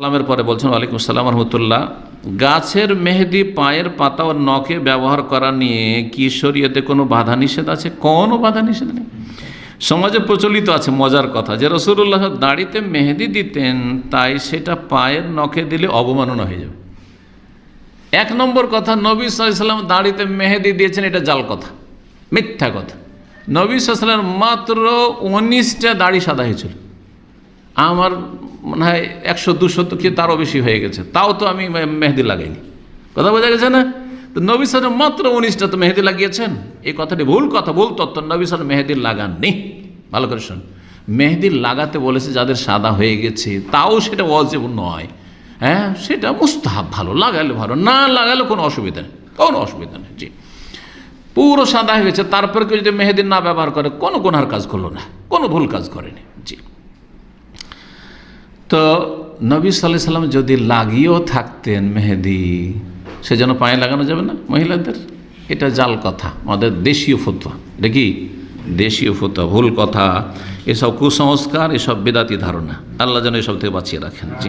সালামের পরে বলছেন, ওয়ালাইকুম আসসালাম রহমতুল্লাহ। গাছের মেহেদি পায়ের পাতা ও নখে ব্যবহার করা নিয়ে কি শরীয়তে কোনো বাধা নিষেধ আছে? কোনো বাধা নিষেধ নেই। সমাজে প্রচলিত আছে, মজার কথা। যে রসুল্লাহ দাড়িতে মেহেদি দিতেন, তাই সেটা পায়ের নখে দিলে অবমাননা হয়ে যাবে। এক নম্বর কথা, নবী সাল্লাম দাড়িতে মেহেদি দিয়েছেন, এটা জাল কথা, মিথ্যা কথা। নবী সাল্লাম মাত্র উনিশটা দাড়ি সাদা হয়েছিল। আমার মনে হয় একশো, দুশো তো কি তারও বেশি হয়ে গেছে। তাও তো আমি মেহেদি লাগাইনি। কথা বোঝা গেছে না? তো নবী সালাম মাত্র উনিশটা তো মেহেদি লাগিয়েছেন। এই কথাটি ভুল কথা, ভুল তত্ত্ব। নবী সালাম মেহেদি লাগাননি। ভালো করে শোন। মেহেদি লাগাতে বলেছে যাদের সাদা হয়ে গেছে, তাও সেটা অজেব নয়। হ্যাঁ সেটা মুস্তাহাব ভালো, লাগালে ভালো। না লাগালে কোনো অসুবিধা নেই। কোনো অসুবিধা নেই, জি। পুরো সাদা হয়ে গেছে। তারপর কেউ যদি মেহেদি না ব্যবহার করে, কোনো গুনার কাজ করল না। কোনো ভুল কাজ করেনি, জি। তো নবী সাল্লাহ সাল্লাম যদি লাগিয়েও থাকতেন মেহেদি, সে যেন পায়ে লাগানো যাবে না মহিলাদের? এটা জাল কথা, আমাদের দেশীয় ফতুয়া। দেখি দেশীয় ফতুয়া, ভুল কথা। এসব কুসংস্কার, এসব বেদাতি ধারণা। আল্লাহ যেন এসব থেকে বাঁচিয়ে রাখেন। জি।